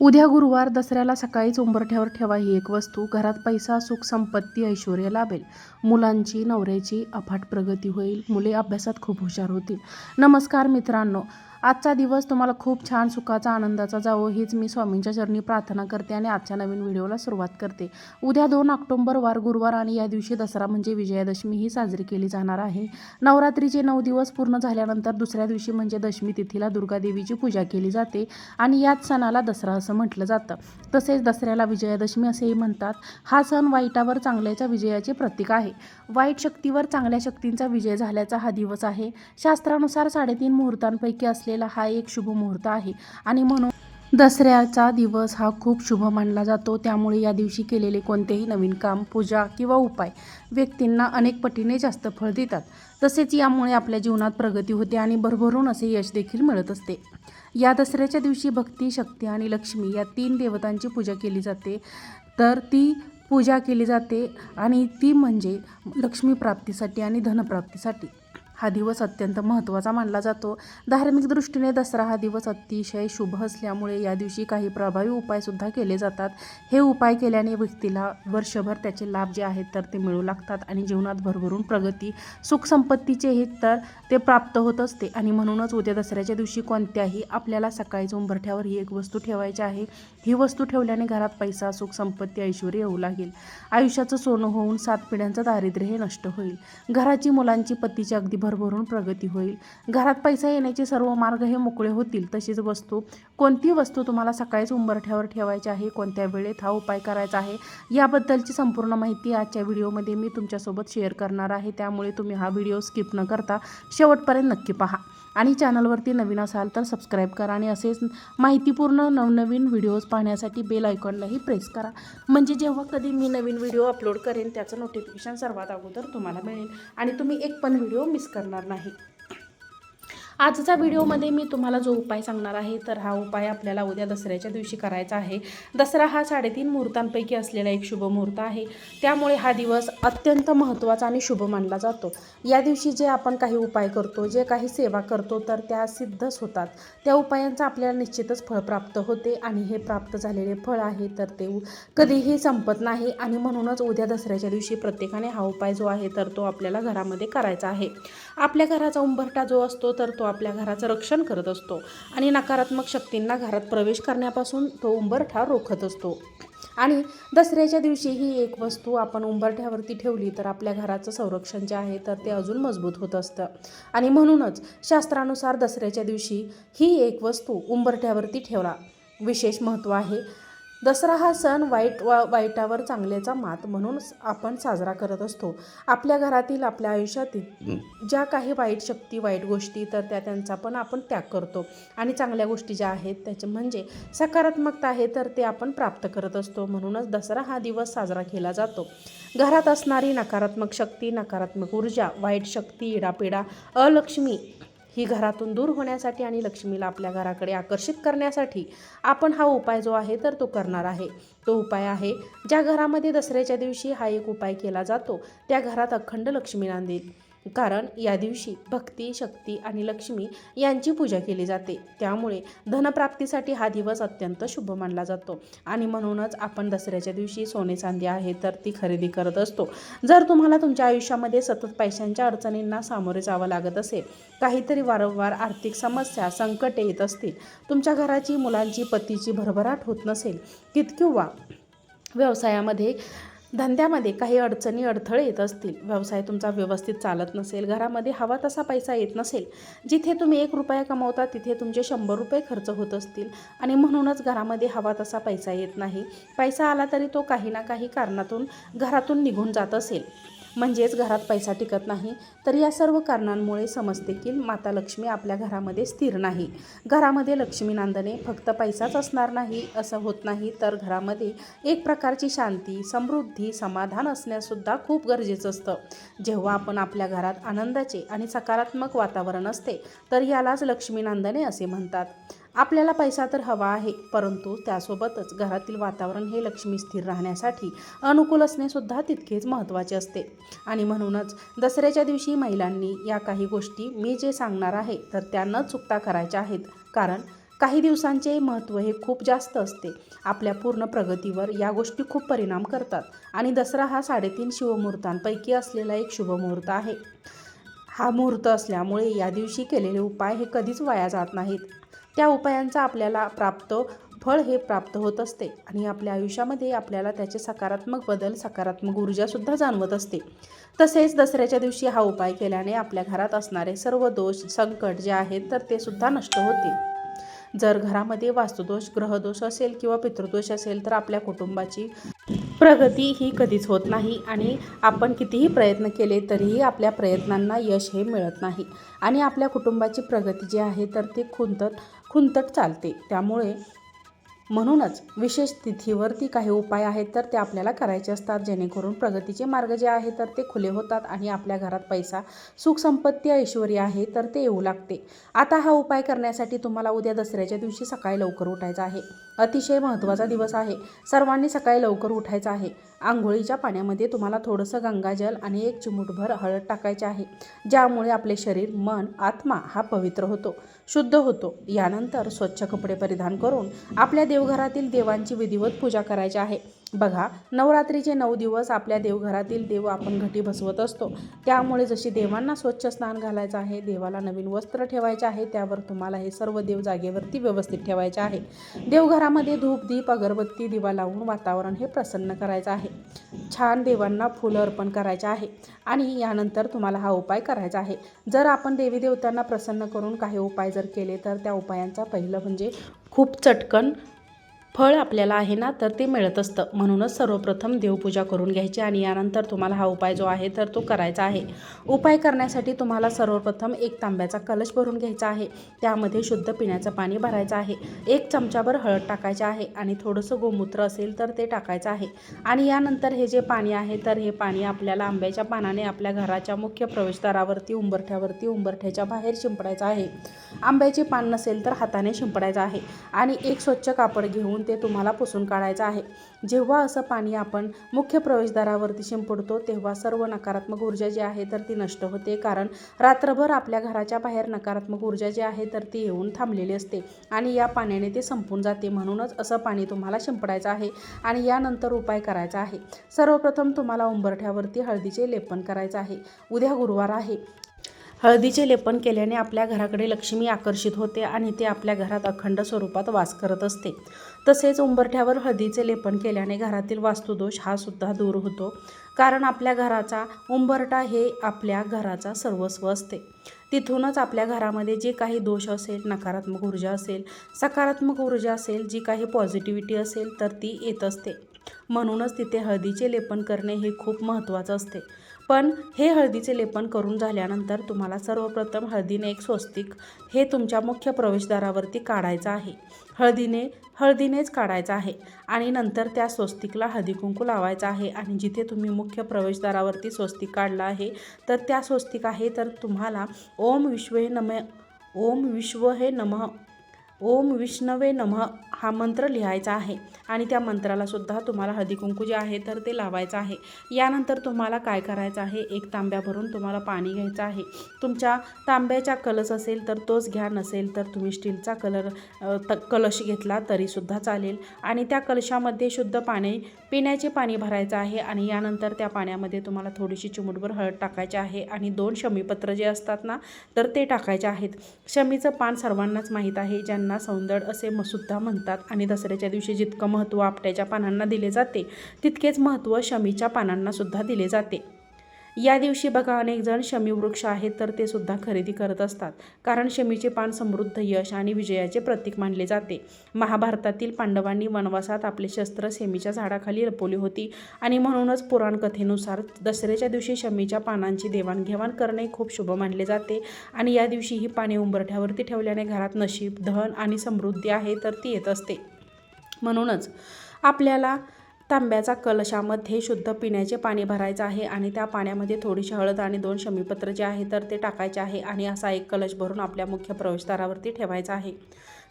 उद्या गुरुवार दसऱ्याला सकाळीच उंबरठ्यावर ठेवा ही एक वस्तू. घरात पैसा सुख संपत्ती ऐश्वर्य लाभेल. मुलांची नवऱ्याची अफाट प्रगती होईल. मुले अभ्यासात खूप हुशार होतील. नमस्कार मित्रांनो. आजचा दिवस तुम्हाला खूप छान सुखाचा आनंदाचा जावो हीच मी स्वामींच्या चरणी प्रार्थना करते आणि आजच्या नवीन व्हिडिओला सुरुवात करते. उद्या दोन ऑक्टोंबर वार गुरुवार आणि या दिवशी दसरा म्हणजे विजयादशमी ही साजरी केली जाणार आहे. नवरात्रीचे नऊ दिवस पूर्ण झाल्यानंतर दुसऱ्या दिवशी म्हणजे दशमी तिथीला दुर्गादेवीची पूजा केली जाते आणि याच सणाला दसरा असं म्हटलं जातं. तसेच दसऱ्याला विजयादशमी असेही म्हणतात. हा सण वाईटावर चांगल्याच्या विजयाचे प्रतीक आहे. वाईट शक्तीवर चांगल्या शक्तींचा विजय झाल्याचा हा दिवस आहे. शास्त्रानुसार साडेतीन मुहूर्तांपैकी असलेला हा एक शुभ मुहूर्त आहे. आणि म्हणून दसऱ्याचा दिवस हा खूप शुभ मानला जातो. त्यामुळे या दिवशी केलेले कोणतेही नवीन काम पूजा किंवा उपाय व्यक्तींना अनेक पटीने जास्त फळ देतात. तसेच यामुळे आपल्या जीवनात प्रगती होते आणि भरभरून असे यश देखील मिळत असते. या दसऱ्याच्या दिवशी भक्ती शक्ती आणि लक्ष्मी या तीन देवतांची पूजा केली जाते. तर ती पूजा केली जाते आणि ती म्हणजे लक्ष्मी प्राप्तीसाठी आणि धनप्राप्तीसाठी. हा दिवस अत्यंत महत्त्वाचा मानला जातो. धार्मिक दृष्टीने दसरा हा दिवस अतिशय शुभ असल्यामुळे या दिवशी काही प्रभावी उपायसुद्धा केले जातात. हे उपाय केल्याने व्यक्तीला वर्षभर त्याचे लाभ जे आहेत तर ते मिळू लागतात आणि जीवनात भरभरून प्रगती सुखसंपत्तीचे हे तर ते प्राप्त होत असते. आणि म्हणूनच उद्या दसऱ्याच्या दिवशी कोणत्याही आपल्याला सकाळी उंबरठ्यावर ही एक वस्तू ठेवायची आहे. ही वस्तू ठेवल्याने घरात पैसा सुख संपत्ती ऐश्वर्य येऊ लागेल. आयुष्याचं सोनं होऊन सात पिढ्यांचं दारिद्र्य हे नष्ट होईल. घराची मुलांची पतीची अगदी भरभरून प्रगती होईल. घरात पैसा येण्याचे सर्व मार्ग हे मोकळे होतील. तशीच वस्तू. कोणती वस्तू तुम्हाला सकाळीच उंबरठ्यावर ठेवायची आहे? कोणत्या वेळेत हा उपाय करायचा आहे? याबद्दलची संपूर्ण माहिती आजच्या व्हिडिओमध्ये मी तुमच्यासोबत शेअर करणार आहे. त्यामुळे तुम्ही हा व्हिडिओ स्किप न करता शेवटपर्यंत नक्की पहा. आणि चॅनलवरती नवीन असाल तर सबस्क्राईब करा आणि असेच माहितीपूर्ण नवनवीन व्हिडिओज पाहण्यासाठी बेल आयकॉनलाही प्रेस करा. म्हणजे जेव्हा कधी मी नवीन व्हिडिओ अपलोड करेन त्याचं नोटिफिकेशन सर्वात अगोदर तुम्हाला मिळेल आणि तुम्ही एक पण व्हिडिओ मिस करणार नाही. आजचा व्हिडिओमध्ये मी तुम्हाला जो उपाय सांगणार आहे तर हा उपाय आपल्याला उद्या दसऱ्याच्या दिवशी करायचा आहे. दसरा हा साडेतीन मुहूर्तांपैकी असलेला एक शुभ मुहूर्त आहे. त्यामुळे हा दिवस अत्यंत महत्त्वाचा आणि शुभ मानला जातो. या दिवशी जे आपण काही उपाय करतो जे काही सेवा करतो तर त्या सिद्धच होतात. त्या उपायांचा आपल्याला निश्चितच फळ प्राप्त होते आणि हे प्राप्त झालेले फळ आहे तर ते कधीही संपत नाही. आणि म्हणूनच उद्या दसऱ्याच्या दिवशी प्रत्येकाने हा उपाय जो आहे तर तो आपल्याला घरामध्ये करायचा आहे. आपल्या घराचा उंबरठा जो असतो तर तो आपल्या घराचं रक्षण करत असतो. आणि नकारात्मक शक्तींना घरात प्रवेश करण्यापासून तो उंबरठा रोखत असतो. आणि दसऱ्याच्या दिवशी ही एक वस्तू आपण उंबरठ्यावरती ठेवली तर आपल्या घराचं संरक्षण जे आहे तर ते अजून मजबूत होत असतं. आणि म्हणूनच शास्त्रानुसार दसऱ्याच्या दिवशी ही एक वस्तू उंबरठ्यावरती ठेवला विशेष महत्त्व आहे दसरा हा सण वाईट वा वाईटावर चांगल्याचा मात म्हणून आपण साजरा करत असतो. आपल्या घरातील आपल्या आयुष्यातील ज्या काही वाईट शक्ती वाईट गोष्टी तर त्या त्यांचा पण आपण त्याग करतो. आणि चांगल्या गोष्टी ज्या आहेत त्याचे म्हणजे सकारात्मकता आहे तर ते आपण प्राप्त करत असतो. म्हणूनच दसरा हा दिवस साजरा केला जातो. घरात असणारी नकारात्मक शक्ती नकारात्मक ऊर्जा वाईट शक्ती इडापिडा अलक्ष्मी ही घरातून दूर होण्यासाठी आणि लक्ष्मीला आपल्या घराकडे आकर्षित करण्यासाठी आपण हा उपाय जो आहे तर तो करणार आहे. तो उपाय आहे ज्या घरामध्ये दसऱ्याच्या दिवशी हा एक उपाय केला जातो त्या घरात अखंड लक्ष्मी नांदेल कारण या दिवशी भक्ती शक्ती आणि लक्ष्मी यांची पूजा केली जाते. त्यामुळे धनप्राप्तीसाठी हा दिवस अत्यंत शुभ मानला जातो. आणि म्हणूनच आपण दसऱ्याच्या दिवशी सोने चांदी आहे तर ती खरेदी करत असतो. जर तुम्हाला तुमच्या आयुष्यामध्ये सतत पैशांच्या अडचणींना सामोरे जावं लागत असेल काहीतरी वारंवार आर्थिक समस्या संकटे येत असतील तुमच्या घराची मुलांची पतीची भरभराट होत नसेल कित किंवा व्यवसायामध्ये धंद्यामध्ये काही अडचणी अडथळे येत असतील. व्यवसाय तुमचा व्यवस्थित चालत नसेल. घरामध्ये हवा तसा पैसा येत नसेल. जिथे तुम्ही एक रुपया कमवता तिथे तुमचे शंभर रुपये खर्च होत असतील. आणि म्हणूनच घरामध्ये हवा तसा पैसा येत नाही. पैसा आला तरी तो काही ना काही कारणातून घरातून निघून जात असेल. म्हणजेच घरात पैसा टिकत नाही तर या सर्व कारणांमुळे समजते की माता लक्ष्मी आपल्या घरामध्ये स्थिर नाही. घरामध्ये लक्ष्मी नांदणे फक्त पैसाच असणार नाही असं होत नाही तर घरामध्ये एक प्रकारची शांती समृद्धी समाधान असण्यासुद्धा खूप गरजेचं असतं. जेव्हा आपण आपल्या घरात आनंदाचे आणि सकारात्मक वातावरण असते तर यालाच लक्ष्मी नांदणे असे म्हणतात. आपल्याला पैसा तर हवा आहे परंतु त्यासोबतच घरातील वातावरण हे लक्ष्मी स्थिर राहण्यासाठी अनुकूल असणेसुद्धा तितकेच महत्त्वाचे असते. आणि म्हणूनच दसऱ्याच्या दिवशी महिलांनी या काही गोष्टी मी जे सांगणार आहे तर त्या न चुकता करायच्या आहेत. कारण काही दिवसांचे महत्त्व हे खूप जास्त असते. आपल्या पूर्ण प्रगतीवर या गोष्टी खूप परिणाम करतात. आणि दसरा हा साडेतीन शिवमुहूर्तांपैकी असलेला एक शुभमुहूर्त आहे. हा मुहूर्त असल्यामुळे या दिवशी केलेले उपाय हे कधीच वाया जात नाहीत. त्या उपायांचा आपल्याला प्राप्त फळ हे प्राप्त होत असते आणि आपल्या आयुष्यामध्ये आपल्याला त्याचे सकारात्मक बदल सकारात्मक ऊर्जासुद्धा जाणवत असते. तसेच दसऱ्याच्या दिवशी हा उपाय केल्याने आपल्या घरात असणारे सर्व दोष संकट जे आहेत तर ते सुद्धा नष्ट होतील जर घरामध्ये वास्तुदोष ग्रहदोष असेल किंवा पितृदोष असेल तर आपल्या कुटुंबाची प्रगती ही कधीच होत नाही आणि आपण कितीही प्रयत्न केले तरीही आपल्या प्रयत्नांना यश हे मिळत नाही. आणि आपल्या कुटुंबाची प्रगती जी आहे तर ती खुंतत खुंतट चालते. त्यामुळे म्हणूनच विशेष तिथीवरती काही उपाय आहेत तर ते आपल्याला करायचे असतात. जेणेकरून प्रगतीचे मार्ग जे आहे तर ते खुले होतात आणि आपल्या घरात पैसा सुख संपत्ती ऐश्वर्य आहे तर ते येऊ लागते. आता हा उपाय करण्यासाठी तुम्हाला उद्या दसऱ्याच्या दिवशी सकाळी लवकर उठायचं आहे. अतिशय महत्त्वाचा दिवस आहे. सर्वांनी सकाळी लवकर उठायचं आहे. आंघोळीच्या पाण्यामध्ये तुम्हाला थोडंसं गंगाजल आणि एक चिमूटभर हळद टाकायचे आहे. ज्यामुळे आपले शरीर मन आत्मा हा पवित्र होतो शुद्ध होतो. यानंतर स्वच्छ कपडे परिधान करून आपल्या देवघरातील देवांची विधिवत पूजा करायची आहे. बघा नवरात्रीचे नऊ दिवस आपल्या देवघरातील देव आपण घटी बसवत असतो. त्यामुळे जशी देवांना स्वच्छ स्नान घालायचं आहे देवाला नवीन वस्त्र ठेवायचे आहे त्यावर तुम्हाला हे सर्व देव जागेवरती व्यवस्थित ठेवायचे आहे. देवघरामध्ये धूप दीप अगरबत्ती दिवा लावून वातावरण हे प्रसन्न करायचं आहे. छान देवांना फुलं अर्पण करायचे आहे आणि यानंतर तुम्हाला हा उपाय करायचा आहे. जर आपण देवी देवतांना प्रसन्न करून काही उपाय जर केले तर त्या उपायांचा पहिलं म्हणजे खूप चटकन फळ आपल्याला आहे ना तर ते मिळत असतं. म्हणूनच सर्वप्रथम देवपूजा करून घ्यायची आणि यानंतर तुम्हाला हा उपाय जो आहे तर तो करायचा आहे. उपाय करण्यासाठी तुम्हाला सर्वप्रथम एक तांब्याचा कलश भरून घ्यायचा आहे. त्यामध्ये शुद्ध पिण्याचं पाणी भरायचं आहे. एक चमचाभर हळद टाकायचे आहे आणि थोडंसं गोमूत्र असेल तर ते टाकायचं आहे. आणि यानंतर हे जे पाणी आहे तर हे पाणी आपल्याला आंब्याच्या पानाने आपल्या घराच्या मुख्य प्रवेशद्वारावरती उंबरठ्यावरती उंबरठ्याच्या बाहेर शिंपडायचं आहे. आंब्याचे पान नसेल तर हाताने शिंपडायचं आहे. आणि एक स्वच्छ कापड घेऊन ते तुम्हाला पुसून काढायचं आहे. जेव्हा असं पाणी आपण मुख्य प्रवेशद्वारावरती शिंपडतो तेव्हा सर्व नकारात्मक ऊर्जा जी आहे तर ती नष्ट होते. कारण रात्रभर आपल्या घराच्या बाहेर नकारात्मक ऊर्जा जी आहे तर ती येऊन थांबलेली असते आणि या पाण्याने ते संपून जाते. म्हणूनच असं पाणी तुम्हाला शिंपडायचं आहे आणि यानंतर उपाय करायचा आहे. सर्वप्रथम तुम्हाला उंबरठ्यावरती हळदीचे लेपन करायचं आहे. उद्या गुरुवार आहे. हळदीचे लेपन केल्याने आपल्या घराकडे लक्ष्मी आकर्षित होते आणि ते आपल्या घरात अखंड स्वरूपात वास करत असते. तसेच उंबरठ्यावर हळदीचे लेपन केल्याने घरातील वास्तुदोष हा सुद्धा दूर होतो. कारण आपल्या घराचा उंबरठा हे आपल्या घराचा सर्वस्व असते. तिथूनच आपल्या घरामध्ये जे काही दोष असेल नकारात्मक ऊर्जा असेल सकारात्मक ऊर्जा असेल जी काही पॉझिटिव्हिटी असेल तर ती येत असते. म्हणूनच तिथे हळदीचे लेपन करणे हे खूप महत्त्वाचं असते. पण हे हळदीचे लेपन करून झाल्यानंतर तुम्हाला सर्वप्रथम हळदीने एक स्वस्तिक हे तुमच्या मुख्य प्रवेशद्वारावरती काढायचं आहे. हळदीने हळदीनेच काढायचं आहे आणि नंतर त्या स्वस्तिकला हळदीकुंकू लावायचा लावायचं आहे आणि जिथे तुम्ही मुख्य प्रवेशद्वारावरती स्वस्तिक काढला आहे तर त्या स्वस्तिक आहे तर तुम्हाला ओम विश्व हे नम ओम विश्व हे नमः ओम विष्णवे नमः हा मंत्र लिहायचा आहे. आणि त्या मंत्राला सुद्धा तुम्हाला हळदी कुंकू जे आहे तर ते लावायचं आहे. यानंतर तुम्हाला काय करायचं आहे? एक तांब्या भरून तुम्हाला पाणी घ्यायचं आहे. तुमच्या तांब्याचा कलश असेल तर तोच घ्या नसेल तर तुम्ही स्टीलचा कलर त कलश घेतला तरीसुद्धा चालेल. आणि त्या कलशामध्ये शुद्ध पाणी पिण्याचे पाणी भरायचं आहे आणि यानंतर त्या पाण्यामध्ये तुम्हाला थोडीशी चिमूटभर हळद टाकायची आहे. आणि दोन शमीपत्र जे असतात ना तर ते टाकायचे आहेत. शमीचं पान सर्वांनाच माहीत आहे. ज्यांना सौंदड असे म- सुद्धा म्हणतात आणि दसऱ्याच्या दिवशी जितकं महत्त्व आपट्याच्या पानांना दिले जाते तितकेच महत्त्व शमीच्या पानांना सुद्धा दिले जाते. या दिवशी बघा अनेक जण शमी वृक्ष आहेत तर ते सुद्धा खरेदी करत असतात. कारण शमीचे पान समृद्ध यश आणि विजयाचे प्रतीक मानले जाते. महाभारतातील पांडवांनी वनवासात आपले शस्त्र सेमीच्या झाडाखाली लपवली होती आणि म्हणूनच पुराणकथेनुसार दसऱ्याच्या दिवशी शमीच्या पानांची देवाणघेवाण करणे खूप शुभ मानले जाते. आणि या दिवशी ही पाने उंबरठ्यावरती ठेवल्याने घरात नशीब धन आणि समृद्धी आहे तर ती येत असते. म्हणूनच आपल्याला तांब्याचा कलशामध्ये शुद्ध पिण्याचे पाणी भरायचं आहे आणि त्या पाण्यामध्ये थोडीशी हळद आणि दोन शमीपत्र जे आहे तर ते टाकायचे आहे आणि असा एक कलश भरून आपल्या मुख्य प्रवेशद्वारावरती ठेवायचा आहे.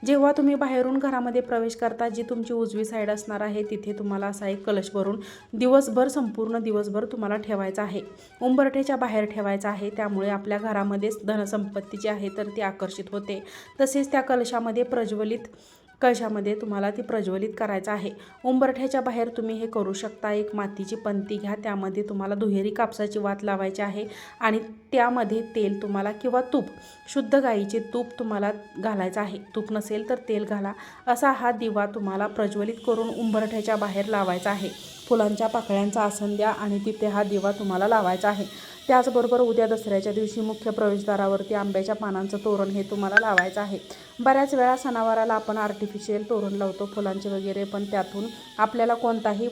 जेव्हा तुम्ही बाहेरून घरामध्ये प्रवेश करता जी तुमची उजवी साईड असणार आहे तिथे तुम्हाला असा एक कलश भरून दिवसभर संपूर्ण दिवसभर तुम्हाला ठेवायचा आहे. उंबरठ्याच्या बाहेर ठेवायचा आहे त्यामुळे आपल्या घरामध्येच धनसंपत्ती जी आहे तर ती आकर्षित होते. तसेच त्या कलशामध्ये प्रज्वलित कळशामध्ये तुम्हाला ती प्रज्वलित करायचं आहे. उंबरठ्याच्या बाहेर तुम्ही हे करू शकता. एक मातीची पंती घ्या. त्यामध्ये तुम्हाला दुहेरी कापसाची वात लावायची आहे आणि त्यामध्ये तेल तुम्हाला किंवा तूप शुद्ध गाईचे तूप तुम्हाला घालायचं आहे. तूप नसेल तर तेल घाला. असा हा दिवा तुम्हाला प्रज्वलित करून उंबरठ्याच्या बाहेर लावायचा आहे. फुलांच्या पाकळ्यांचा आसन द्या आणि तिथे हा दिवा तुम्हाला लावायचा आहे. त्याचबरोबर उद्या दसऱ्याच्या दिवशी मुख्य प्रवेशद्वारावरती आंब्याच्या पानांचं तोरण हे तुम्हाला लावायचं आहे. बऱ्याच वेळा सणावाराला आपण आर्टिफिशियल तोरण लावतो फुलांचे वगैरे पण त्यातून आपल्याला कोणताही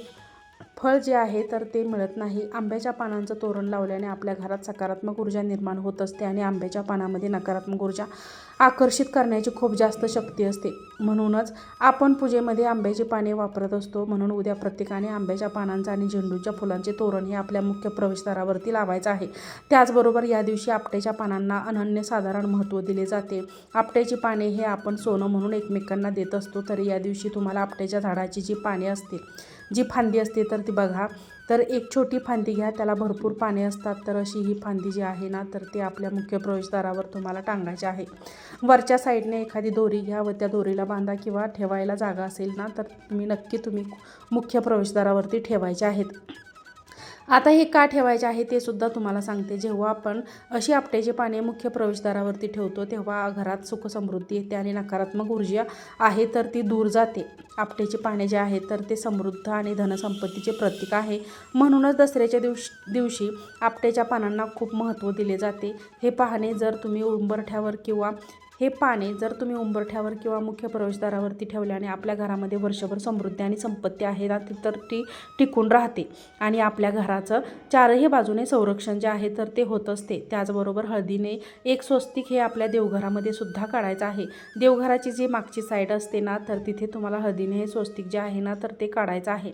फळ जे आहे तर ते मिळत नाही. आंब्याच्या पानांचं तोरण लावल्याने आपल्या घरात सकारात्मक ऊर्जा निर्माण होत असते आणि आंब्याच्या पानामध्ये नकारात्मक ऊर्जा आकर्षित करण्याची खूप जास्त शक्ती असते. म्हणूनच आपण पूजेमध्ये आंब्याची पाने वापरत असतो. म्हणून उद्या प्रत्येकाने आंब्याच्या पानांचं आणि झेंडूच्या फुलांचे तोरण हे आपल्या मुख्य प्रवेशद्वारावरती लावायचं आहे. त्याचबरोबर या दिवशी आपट्याच्या पानांना अनन्यसाधारण महत्त्व दिले जाते. आपट्याची पाने हे आपण सोनं म्हणून एकमेकांना देत असतो. तरी या दिवशी तुम्हाला आपट्याच्या झाडाची जी पाने असतील जी फांदी असते तर ती बघा. तर एक छोटी फांदी घ्या त्याला भरपूर पाने असतात. तर अशी ही फांदी जी आहे ना तर ती आपल्या मुख्य प्रवेशद्वारावर तुम्हाला टांगायची आहे. वरच्या साईडने एखादी दोरी घ्या व त्या दोरीला बांधा किंवा ठेवायला जागा असेल ना तर तुम्ही नक्की तुम्ही मुख्य प्रवेशद्वारावरती ठेवायचे आहेत. आता हे का ठेवायचे आहे ते सुद्धा तुम्हाला सांगते. जेव्हा आपण अशी आपट्याची पाने मुख्य प्रवेशद्वारावरती ठेवतो तेव्हा घरात सुख समृद्धी येते आणि नकारात्मक ऊर्जा आहे तर ती दूर जाते. आपट्याची पाने जे आहेत तर ते समृद्ध आणि धनसंपत्तीचे प्रतीक आहे. म्हणूनच दसऱ्याच्या दिवश दिवशी आपट्याच्या पानांना खूप महत्त्व दिले जाते. हे पाहणे जर तुम्ही उंबरठ्यावर किंवा हे पाने जर तुम्ही उंबरठ्यावर किंवा मुख्य प्रवेशद्वारावरती ठेवल्याने आपल्या घरामध्ये वर्षभर समृद्धी आणि संपत्ती आहे ना ती तर ती टिकून राहते. आणि आपल्या घराचं चारही बाजूने संरक्षण जे आहे तर ते होत असते. त्याचबरोबर हळदीने एक स्वस्तिक हे आपल्या देवघरामध्ये सुद्धा काढायचं आहे. देवघराची जी मागची साईड असते ना तर तिथे तुम्हाला हळदीने हे स्वस्तिक जे आहे ना तर ते काढायचं आहे.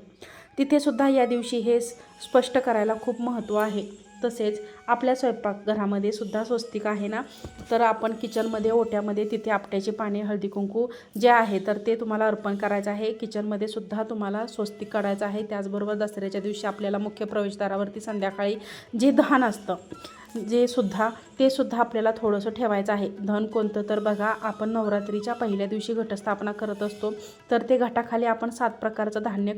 तिथेसुद्धा या दिवशी हे स्पष्ट करायला खूप महत्त्व आहे. तसेच आपल्या स्वयंपाकघरामध्ये सुद्धा स्वस्तिक आहे ना तर आपण किचनमध्ये ओट्यामध्ये तिथे आपट्याची पाने हळदी कुंकू जे आहे तर ते तुम्हाला अर्पण करायचं आहे. किचनमध्ये सुद्धा तुम्हाला स्वस्तिक काढायचं आहे. त्याचबरोबर दसऱ्याच्या दिवशी आपल्याला मुख्य प्रवेशद्वारावरती संध्याकाळी जे दहन असतं जे सुद्धा ते सुद्धा आपल्याला थोडंसं ठेवायचं आहे. धन कोणतं तर बघा आपण नवरात्रीच्या पहिल्या दिवशी घटस्थापना करत असतो. तर ते घटाखाली आपण सात प्रकारचं धान्य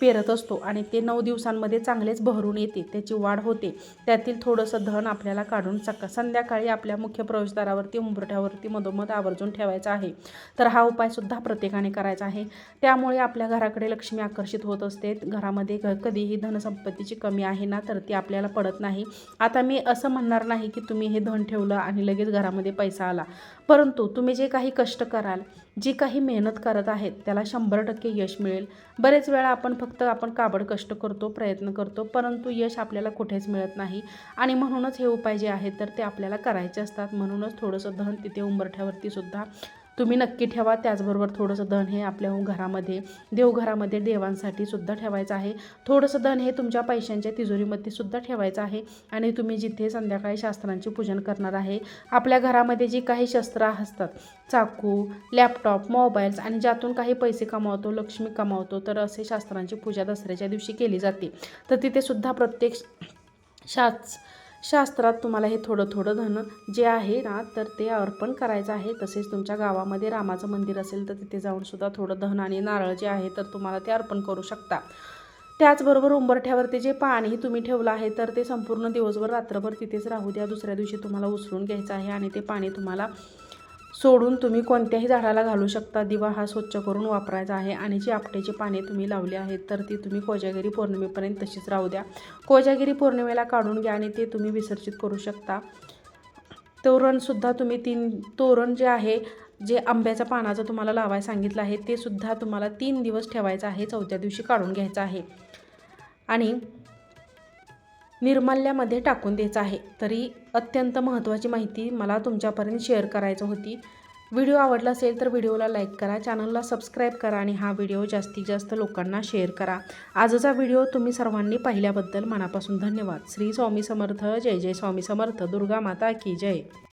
पेरत असतो आणि ते नऊ दिवसांमध्ये चांगलेच बहरून येते त्याची वाढ होते. त्यातील थोडंसं धन आपल्याला काढून सका संध्याकाळी आपल्या मुख्य प्रवेशद्वारावरती उंबरठ्यावरती मधोमध आवर्जून ठेवायचा आहे. तर हा उपायसुद्धा प्रत्येकाने करायचा आहे. त्यामुळे आपल्या घराकडे लक्ष्मी आकर्षित होत असते. घरामध्ये क कधीही धनसंपत्तीची कमी आहे ना तर ती आपल्याला पडत नाही. आता मी असं म्हणणार नाही की तुम्ही हे धन ठेवलं आणि लगेच घरामध्ये पैसा आला. परंतु तुम्ही जे काही कष्ट कराल जी काही मेहनत करत आहेत त्याला शंभर टक्के यश मिळेल. बरेच वेळा आपण फक्त आपण काबड कष्ट करतो प्रयत्न करतो परंतु यश आपल्याला कुठेच मिळत नाही. आणि म्हणूनच हे उपाय जे आहेत तर ते आपल्याला करायचे असतात. म्हणूनच थोडंसं धन तिथे उंबरठ्यावरती सुद्धा तुम्ही नक्की ठेवा. त्याचबरोबर थोडंसं धन हे आपल्या घरामध्ये देवघरामध्ये देवांसाठी सुद्धा ठेवायचं आहे. थोडंसं धन हे तुमच्या पैशांच्या तिजोरीमध्ये सुद्धा ठेवायचं आहे आणि तुम्ही जिथे संध्याकाळी शास्त्रांचे पूजन करणार आहे आपल्या घरामध्ये जी काही शस्त्र असतात चाकू लॅपटॉप मोबाईल्स आणि ज्यातून काही पैसे कमावतो लक्ष्मी कमावतो तर असे शास्त्रांची पूजा दसऱ्याच्या दिवशी केली जाते. तर तिथे सुद्धा प्रत्येक शास्त्र शास्त्रात तुम्हाला हे थोडं थोडं धन जे आहे ना तर ते अर्पण करायचं आहे. तसेच तुमच्या गावामध्ये रामाचं मंदिर असेल तर तिथे जाऊनसुद्धा थोडं धन आणि नारळ जे आहे तर तुम्हाला ते अर्पण करू शकता. त्याचबरोबर उंबरठ्यावरती जे पाणी तुम्ही ठेवलं आहे तर ते संपूर्ण दिवसभर रात्रभर तिथेच राहू द्या. दुसऱ्या दिवशी तुम्हाला उचलून घ्यायचं आहे आणि ते पाणी तुम्हाला सोडून तुम्ही कोणत्याही झाडाला घालू शकता. दिवा हा स्वच्छ करून वापरायचा आहे आणि जी आपट्याची पाने तुम्ही लावली आहेत तर ती तुम्ही कोजागिरी पौर्णिमेपर्यंत तशीच राहू द्या. कोजागिरी पौर्णिमेला काढून घ्या आणि ते तुम्ही विसर्जित करू शकता. तोरणसुद्धा तुम्ही तीन तोरण जे आहे जे आंब्याच्या पानाचं तुम्हाला लावायला सांगितलं आहे ते सुद्धा तुम्हाला तीन दिवस ठेवायचं आहे चौथ्या दिवशी काढून घ्यायचं आहे. आणि निर्माल्यामध्ये टाकून द्यायचं आहे. तरी अत्यंत महत्त्वाची माहिती मला तुमच्यापर्यंत शेअर करायचं होती. व्हिडिओ आवडला असेल तर व्हिडिओला लाईक करा चॅनलला सबस्क्राईब करा आणि हा व्हिडिओ जास्तीत जास्त लोकांना शेअर करा. आजचा व्हिडिओ तुम्ही सर्वांनी पाहिल्याबद्दल मनापासून धन्यवाद. श्री स्वामी समर्थ. जय जय स्वामी समर्थ. दुर्गा माता की जय.